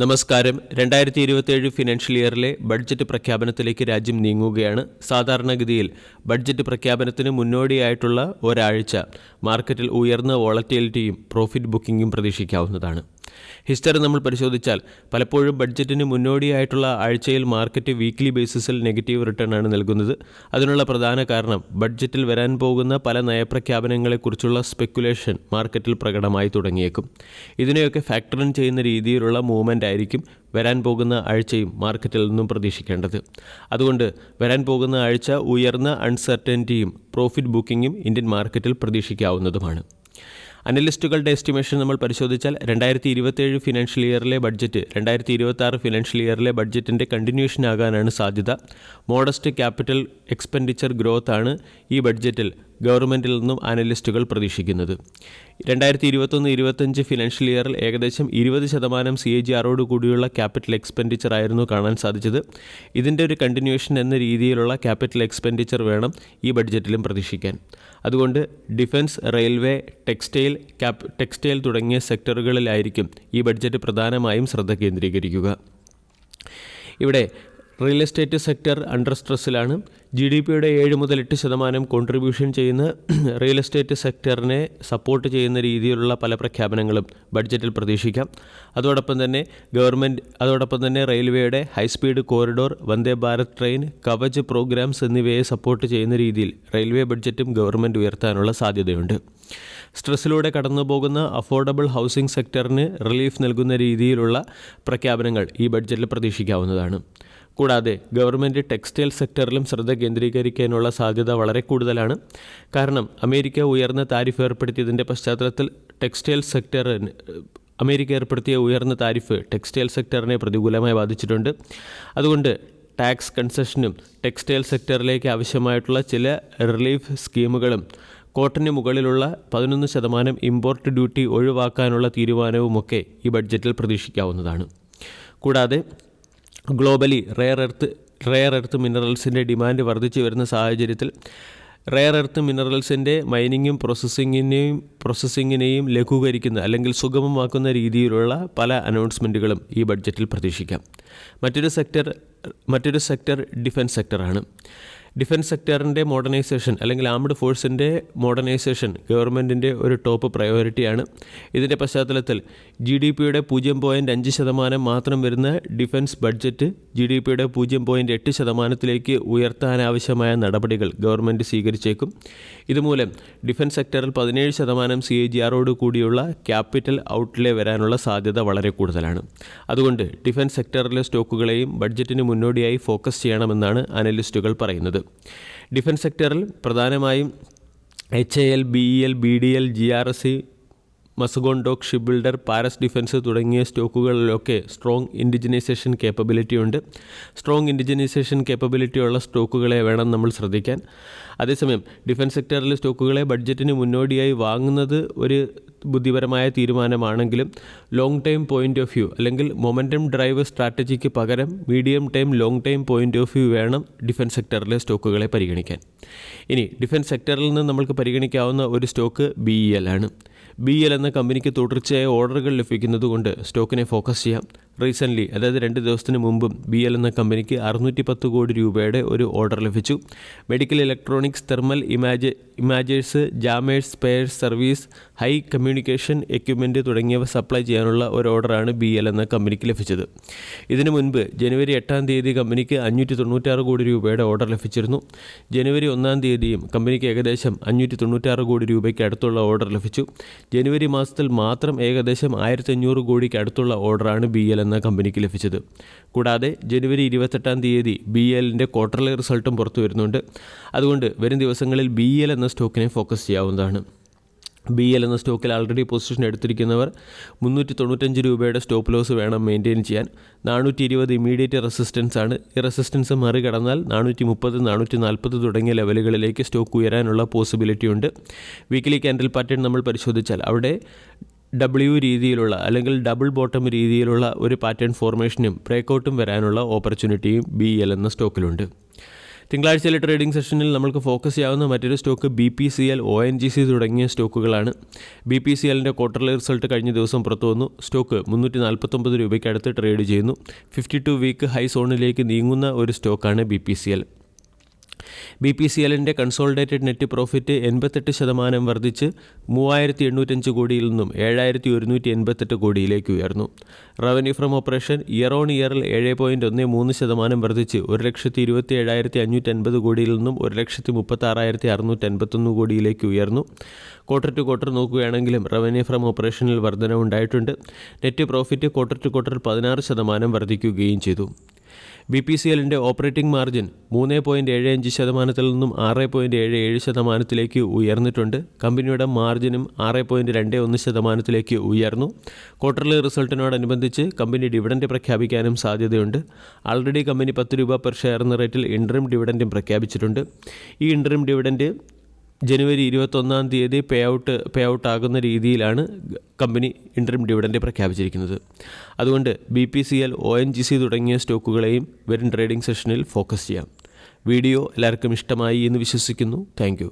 നമസ്കാരം. രണ്ടായിരത്തി ഇരുപത്തിയേഴ് ഫിനാൻഷ്യൽ ഇയറിലെ ബഡ്ജറ്റ് പ്രഖ്യാപനത്തിലേക്ക് രാജ്യം നീങ്ങുകയാണ് സാധാരണഗതിയിൽ. ബഡ്ജറ്റ് പ്രഖ്യാപനത്തിന് മുന്നോടിയായിട്ടുള്ള ഒരാഴ്ച. മാർക്കറ്റിൽ ഉയർന്ന വോളറ്റിലിറ്റിയും പ്രോഫിറ്റ് ബുക്കിംഗും പ്രതീക്ഷിക്കാവുന്നതാണ്. ഹിസ്റ്ററി നമ്മൾ പരിശോധിച്ചാൽ പലപ്പോഴും ബഡ്ജറ്റിന് മുന്നോടിയായിട്ടുള്ള ആഴ്ചയിൽ മാർക്കറ്റ് വീക്ക്ലി ബേസിസിൽ നെഗറ്റീവ് റിട്ടേൺ ആണ് നൽകുന്നത്. അതിനുള്ള പ്രധാന കാരണം ബഡ്ജറ്റിൽ വരാൻ പോകുന്ന പല നയപ്രഖ്യാപനങ്ങളെക്കുറിച്ചുള്ള സ്പെക്കുലേഷൻ മാർക്കറ്റിൽ പ്രകടമായി തുടങ്ങിയേക്കും. ഇതിനെയൊക്കെ ഫാക്ടറിൻ ചെയ്യുന്ന രീതിയിലുള്ള മൂവ്മെന്റ് ആയിരിക്കും വരാൻ പോകുന്ന ആഴ്ചയും മാർക്കറ്റിൽ നിന്നും പ്രതീക്ഷിക്കേണ്ടത്. അതുകൊണ്ട് വരാൻ പോകുന്ന ആഴ്ച ഉയർന്ന അൺസർട്ടനിറ്റിയും പ്രോഫിറ്റ് ബുക്കിങ്ങും ഇന്ത്യൻ മാർക്കറ്റിൽ പ്രതീക്ഷിക്കാവുന്നതുമാണ്. അനലിസ്റ്റുകളുടെ എസ്റ്റിമേഷൻ നമ്മൾ പരിശോധിച്ചാൽ രണ്ടായിരത്തി ഇരുപത്തേഴ് ഫിനാൻഷ്യൽ ഇയറിലെ ബഡ്ജറ്റ് രണ്ടായിരത്തി ഇരുപത്തി ഫിനാൻഷ്യൽ ഇയറിലെ ബഡ്ജറ്റിന്റെ കണ്ടിന്യൂഷൻ ആകാനാണ് സാധ്യത. മോഡസ്റ്റ് ക്യാപിറ്റൽ എക്സ്പെൻഡിച്ചർ ഗ്രോത്ത് ആണ് ഈ ബഡ്ജറ്റിൽ ഗവൺമെന്റിൽ നിന്നും അനലിസ്റ്റുകൾ പ്രതീക്ഷിക്കുന്നത്. രണ്ടായിരത്തി ഇരുപത്തൊന്ന് ഇരുപത്തഞ്ച് ഫിനാൻഷ്യൽ ഇയറിൽ ഏകദേശം ഇരുപത് ശതമാനം സി എ ജി ആറോട് കൂടിയുള്ള ക്യാപിറ്റൽ എക്സ്പെൻഡിച്ചർ ആയിരുന്നു കാണാൻ സാധിച്ചത്. ഇതിന്റെ ഒരു കണ്ടിന്യൂഷൻ എന്ന രീതിയിലുള്ള ക്യാപിറ്റൽ എക്സ്പെൻഡിച്ചർ വേണം ഈ ബഡ്ജറ്റിലും പ്രതീക്ഷിക്കാൻ. അതുകൊണ്ട് defence railway textile cap textile തുടങ്ങിയ സെക്ടറുകളിലായിരിക്കും ഈ ബഡ്ജറ്റ് പ്രധാനമായും ശ്രദ്ധ കേന്ദ്രീകരിക്കുക. ഇവിടെ റിയൽ എസ്റ്റേറ്റ് സെക്ടർ അണ്ടർ സ്ട്രെസ്സിലാണ്. ജി ഡി പിയുടെ ഏഴ് മുതൽ എട്ട് ശതമാനം കോൺട്രിബ്യൂഷൻ ചെയ്യുന്ന റിയൽ എസ്റ്റേറ്റ് സെക്ടറിനെ സപ്പോർട്ട് ചെയ്യുന്ന രീതിയിലുള്ള പല പ്രഖ്യാപനങ്ങളും ബഡ്ജറ്റിൽ പ്രതീക്ഷിക്കാം. അതോടൊപ്പം തന്നെ ഗവൺമെന്റ് അതോടൊപ്പം തന്നെ റെയിൽവേയുടെ high speed corridor Vande Bharat train Kavach programmes എന്നിവയെ സപ്പോർട്ട് ചെയ്യുന്ന രീതിയിൽ റെയിൽവേ ബഡ്ജറ്റും ഗവൺമെന്റ് ഉയർത്താനുള്ള സാധ്യതയുണ്ട്. സ്ട്രെസ്സിലൂടെ കടന്നു പോകുന്ന അഫോർഡബിൾ ഹൗസിംഗ് സെക്ടറിന് റിലീഫ് നൽകുന്ന രീതിയിലുള്ള പ്രഖ്യാപനങ്ങൾ ഈ ബഡ്ജറ്റിൽ പ്രതീക്ഷിക്കാവുന്നതാണ്. കൂടാതെ ഗവൺമെന്റ് ടെക്സ്റ്റൈൽ സെക്ടറിലും ശ്രദ്ധ കേന്ദ്രീകരിക്കാനുള്ള സാധ്യത വളരെ കൂടുതലാണ്. കാരണം അമേരിക്ക ഉയർന്ന താരിഫ് ഏർപ്പെടുത്തിയതിന്റെ പശ്ചാത്തലത്തിൽ ടെക്സ്റ്റൈൽ സെക്ടറിന് അമേരിക്ക ഏർപ്പെടുത്തിയ ഉയർന്ന താരിഫ് ടെക്സ്റ്റൈൽ സെക്ടറിനെ പ്രതികൂലമായി ബാധിച്ചിട്ടുണ്ട്. അതുകൊണ്ട് ടാക്സ് കൺസെഷനും ടെക്സ്റ്റൈൽ സെക്ടറിലേക്ക് ആവശ്യമായിട്ടുള്ള ചില റിലീഫ് സ്കീമുകളും കോട്ടന് മുകളിലുള്ള പതിനൊന്ന് ശതമാനം ഇമ്പോർട്ട് ഡ്യൂട്ടി ഒഴിവാക്കാനുള്ള തീരുമാനവുമൊക്കെ ഈ ബഡ്ജറ്റിൽ പ്രതീക്ഷിക്കാവുന്നതാണ്. കൂടാതെ globally rare earth rare earth മിനറൽസിന്റെ demand വർദ്ധിച്ചു വരുന്ന സാഹചര്യത്തിൽ റെയർ എർത്ത് മിനറൽസിന്റെ മൈനിങ്ങും പ്രോസസ്സിങ്ങിനെയും പ്രോസസ്സിങ്ങിനെയും ലഘൂകരിക്കുന്ന അല്ലെങ്കിൽ സുഗമമാക്കുന്ന രീതിയിലുള്ള പല അനൗൺസ്മെന്റുകളും ഈ ബഡ്ജറ്റിൽ പ്രതീക്ഷിക്കാം. മറ്റൊരു സെക്ടർ മറ്റൊരു സെക്ടർ ഡിഫൻസ് സെക്ടറാണ്. ഡിഫൻസ് സെക്ടറിന്റെ മോഡേണൈസേഷൻ അല്ലെങ്കിൽ ആംഡ് ഫോഴ്സിന്റെ മോഡേണൈസേഷൻ ഗവൺമെന്റിന്റെ ഒരു ടോപ്പ് പ്രയോറിറ്റിയാണ്. ഇതിന്റെ പശ്ചാത്തലത്തിൽ ജി ഡി പിയുടെ പൂജ്യം പോയിന്റ് അഞ്ച് ശതമാനം മാത്രം വരുന്ന ഡിഫൻസ് ബഡ്ജറ്റ് ജി ഡി പിയുടെ പൂജ്യം പോയിന്റ് എട്ട് ശതമാനത്തിലേക്ക് ഉയർത്താനാവശ്യമായ നടപടികൾ ഗവൺമെന്റ് സ്വീകരിച്ചേക്കും. ഇതുമൂലം ഡിഫൻസ് സെക്ടറിൽ പതിനേഴ് ശതമാനം സി എ ജി ആറോട് കൂടിയുള്ള ക്യാപിറ്റൽ ഔട്ട്ലേ വരാനുള്ള സാധ്യത വളരെ കൂടുതലാണ്. അതുകൊണ്ട് ഡിഫൻസ് സെക്ടറിലെ സ്റ്റോക്കുകളെയും ബഡ്ജറ്റിന് മുന്നോടിയായി ഫോക്കസ് ചെയ്യണമെന്നാണ് അനലിസ്റ്റുകൾ പറയുന്നത്. ഡിഫൻസ് സെക്ടറിൽ പ്രധാനമായും H A L B E L B D L G R S C Mazagon dock ship builder Paras defence തുടങ്ങിയ സ്റ്റോക്കുകളിലൊക്കെ സ്ട്രോങ് ഇൻഡിജിനൈസേഷൻ കേപ്പബിലിറ്റി ഉണ്ട്. സ്ട്രോങ് ഇൻഡിജിനൈസേഷൻ കേപ്പബിലിറ്റി ഉള്ള സ്റ്റോക്കുകളെ വേണം നമ്മൾ ശ്രദ്ധിക്കാൻ. അതേസമയം ഡിഫൻസ് സെക്ടറിലെ സ്റ്റോക്കുകളെ ബഡ്ജറ്റിന് മുന്നോടിയായി വാങ്ങുന്നത് ഒരു ബുദ്ധിപരമായ തീരുമാനമാണെങ്കിലും long time point of view അല്ലെങ്കിൽ മൊമെന്റം ഡ്രൈവ് സ്ട്രാറ്റജിക്ക് പകരം medium time long time point of view വേണം ഡിഫൻസ് സെക്ടറിലെ സ്റ്റോക്കുകളെ പരിഗണിക്കാൻ. ഇനി ഡിഫൻസ് സെക്ടറിൽ നിന്ന് നമ്മൾക്ക് പരിഗണിക്കാവുന്ന ഒരു സ്റ്റോക്ക് ബി ഇ എൽ ആണ്. ബി എൽ എന്ന കമ്പനിക്ക് തുടർച്ചയായ ഓർഡറുകൾ ലഭിക്കുന്നതുകൊണ്ട് സ്റ്റോക്കിനെ ഫോക്കസ് ചെയ്യാം. റീസെന്റ്ലി അതായത് രണ്ട് ദിവസത്തിന് മുമ്പും ബി എൽ എന്ന കമ്പനിക്ക് അറുന്നൂറ്റി പത്ത് കോടി രൂപയുടെ ഒരു ഓർഡർ ലഭിച്ചു. Medical electronics thermal image imagers jammers spares service high communication equipment തുടങ്ങിയവ സപ്ലൈ ചെയ്യാനുള്ള ഒരു ഓർഡറാണ് ബി എൽ എന്ന കമ്പനിക്ക് ലഭിച്ചത്. ഇതിനു മുൻപ് ജനുവരി എട്ടാം തീയതി കമ്പനിക്ക് അഞ്ഞൂറ്റി തൊണ്ണൂറ്റാറ് കോടി രൂപയുടെ ഓർഡർ ലഭിച്ചിരുന്നു. ജനുവരി ഒന്നാം തീയതിയും കമ്പനിക്ക് ഏകദേശം അഞ്ഞൂറ്റി തൊണ്ണൂറ്റാറ് കോടി രൂപയ്ക്ക് അടുത്തുള്ള ഓർഡർ ലഭിച്ചു. ജനുവരി മാസത്തിൽ മാത്രം ഏകദേശം ആയിരത്തി അഞ്ഞൂറ് കോടിക്ക് അടുത്തുള്ള ഓർഡറാണ് ബി എൽ എന്ന കമ്പനിക്ക് ലഭിച്ചത്. കൂടാതെ ജനുവരി ഇരുപത്തെട്ടാം തീയതി ബി എല്ലിന്റെ ക്വാർട്ടർലി റിസൾട്ടും പുറത്തു വരുന്നുണ്ട്. അതുകൊണ്ട് വരും ദിവസങ്ങളിൽ ബി എൽ എന്ന സ്റ്റോക്കിനെ ഫോക്കസ് ചെയ്യാവുന്നതാണ്. ബി എൽ എന്ന സ്റ്റോക്കിൽ ആൾറെഡി പൊസിഷൻ എടുത്തിരിക്കുന്നവർ മുന്നൂറ്റി തൊണ്ണൂറ്റഞ്ച് രൂപയുടെ സ്റ്റോപ്പ് ലോസ് വേണം മെയിന്റെയിൻ ചെയ്യാൻ. നാനൂറ്റി ഇരുപത് ഇമീഡിയറ്റ് റെസിസ്റ്റൻസ് ആണ്. ഈ റെസിസ്റ്റൻസ് മറികടന്നാൽ നാനൂറ്റി മുപ്പത് നാനൂറ്റി നാൽപ്പത് തുടങ്ങിയ ലെവലുകളിലേക്ക് സ്റ്റോക്ക് ഉയരാനുള്ള പോസിബിലിറ്റി ഉണ്ട്. വീക്കിലി ക്യാൻഡിൽ പാറ്റേൺ നമ്മൾ പരിശോധിച്ചാൽ അവിടെ ഡബ്ല്യു രീതിയിലുള്ള അല്ലെങ്കിൽ ഡബിൾ ബോട്ടം രീതിയിലുള്ള ഒരു പാറ്റേൺ ഫോർമേഷനും ബ്രേക്കൗട്ടും വരാനുള്ള ഓപ്പർച്യൂണിറ്റിയും ബി എൽ എന്ന സ്റ്റോക്കിലുണ്ട് തിങ്കളാഴ്ചയിലെ ട്രേഡിംഗ് സെഷനിൽ നമ്മൾക്ക് ഫോക്കസ് ചെയ്യാവുന്ന മറ്റൊരു stock B P C L O N G C തുടങ്ങിയ സ്റ്റോക്കുകളാണ് ബി പി സി എല്ലിന്റെ ക്വാർട്ടർലി റിസൾട്ട് കഴിഞ്ഞ ദിവസം പുറത്തു വന്നു. സ്റ്റോക്ക് മുന്നൂറ്റി നാൽപ്പത്തൊമ്പത് രൂപയ്ക്കടുത്ത് ട്രേഡ് ചെയ്യുന്നു. ഫിഫ്റ്റി ടു വീക്ക് ഹൈ സോണിലേക്ക് നീങ്ങുന്ന ഒരു സ്റ്റോക്കാണ് B P C L B P C എല്ലിന്റെ കൺസോളിഡേറ്റഡ് നെറ്റ് പ്രോഫിറ്റ് എൺപത്തെട്ട് ശതമാനം വർദ്ധിച്ച് മൂവായിരത്തി എണ്ണൂറ്റഞ്ച് കോടിയിൽ നിന്നും ഏഴായിരത്തി ഒരുന്നൂറ്റി എൺപത്തെട്ട് കോടിയിലേക്ക് ഉയർന്നു. Revenue from operation year on ഇയറിൽ ഏഴ് പോയിന്റ് ഒന്ന് മൂന്ന് ശതമാനം വർദ്ധിച്ച് ഒരു ലക്ഷത്തി ഇരുപത്തി ഏഴായിരത്തി അഞ്ഞൂറ്റി അൻപത് കോടിയിൽ നിന്നും ഒരു ലക്ഷത്തി മുപ്പത്തി ആറായിരത്തി അറുന്നൂറ്റി അൻപത്തൊന്ന് കോടിയിലേക്ക് ഉയർന്നു. ക്വാർട്ടർ ടു ക്വാർട്ടർ നോക്കുകയാണെങ്കിലും റവന്യൂ ഫ്രം ഓപ്പറേഷനിൽ വർധനവുണ്ടായിട്ടുണ്ട്. Net profit quarter to quarter പതിനാറ് ശതമാനം വർദ്ധിക്കുകയും ചെയ്തു. ബി പി സി എല്ലിന്റെ ഓപ്പറേറ്റിംഗ് മാർജിൻ മൂന്ന് പോയിന്റ് ഏഴ് അഞ്ച് ശതമാനത്തിൽ നിന്നും ആറ് പോയിന്റ് ഏഴ് ഏഴ് ശതമാനത്തിലേക്ക് ഉയർന്നിട്ടുണ്ട്. കമ്പനിയുടെ മാർജിനും ആറ് പോയിന്റ് രണ്ട് ഒന്ന് ശതമാനത്തിലേക്ക് ഉയർന്നു. ക്വാർട്ടർലി റിസൾട്ടിനോടനുബന്ധിച്ച് കമ്പനി ഡിവിഡൻഡ് പ്രഖ്യാപിക്കാനും സാധ്യതയുണ്ട്. ആൾറെഡി കമ്പനി പത്ത് രൂപ പെർ ഷെയർ എന്ന റേറ്റിൽ ഇൻട്രീം ഡിവിഡന്റും പ്രഖ്യാപിച്ചിട്ടുണ്ട്. ഈ ഇൻട്രീം ഡിവിഡന്റ് ജനുവരി ഇരുപത്തൊന്നാം തീയതി പേ ഔട്ട് പേ ഔട്ട് ആകുന്ന രീതിയിലാണ് കമ്പനി ഇൻട്രീം ഡിവിഡന്റ് പ്രഖ്യാപിച്ചിരിക്കുന്നത്. അതുകൊണ്ട് B P C L O N G C തുടങ്ങിയ സ്റ്റോക്കുകളെയും വരും ട്രേഡിംഗ് സെഷനിൽ ഫോക്കസ് ചെയ്യാം. വീഡിയോ എല്ലാവർക്കും ഇഷ്ടമായി എന്ന് വിശ്വസിക്കുന്നു. താങ്ക്